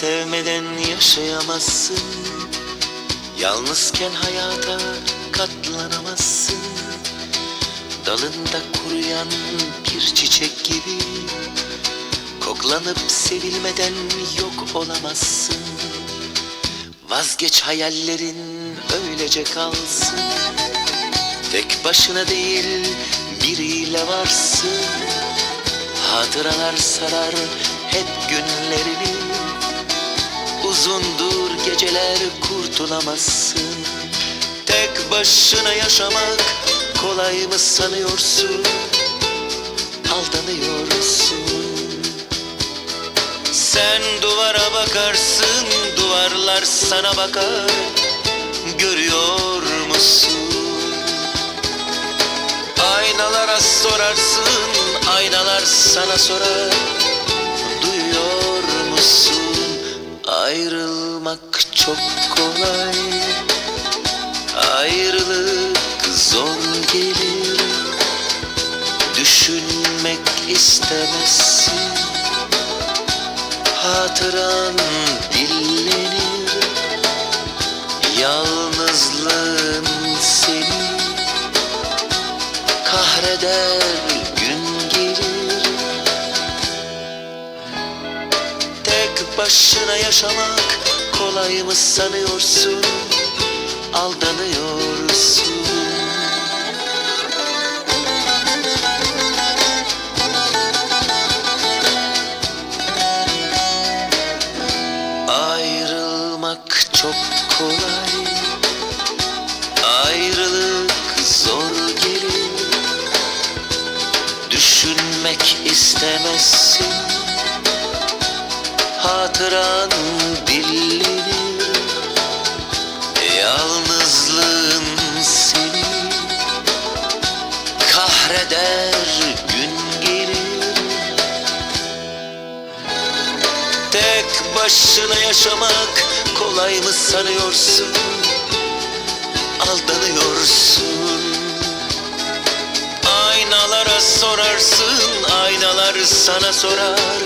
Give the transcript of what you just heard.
Sevmeden yaşayamazsın. Yalnızken hayata katlanamazsın. Dalında kuruyan bir çiçek gibi Koklanıp sevilmeden yok olamazsın. Vazgeç hayallerin öylece kalsın. Tek başına değil biriyle varsın. Hatıralar sarar hep günlerini Uzundur geceler kurtulamazsın. Tek başına yaşamak kolay mı sanıyorsun? Aldanıyorsun. Sen duvara bakarsın duvarlar sana bakar. Görüyor musun? Aynalara sorarsın aynalar sana sorar. Duyuyor musun ayrılmak çok kolay. Ayrılık zor gelir. Düşünmek istemezsin. Hatıran dillenir. Yalnızlığın seni kahreder Başına yaşamak kolay mı sanıyorsun? Aldanıyorsun. Ayrılmak çok kolay. Ayrılık zor gelir. Düşünmek istemezsin Hatıran dillenir Yalnızlığın seni Kahreder gün gelir. Tek başına yaşamak kolay mı sanıyorsun? Aldanıyorsun. Aynalara sorarsın, aynalar sana sorar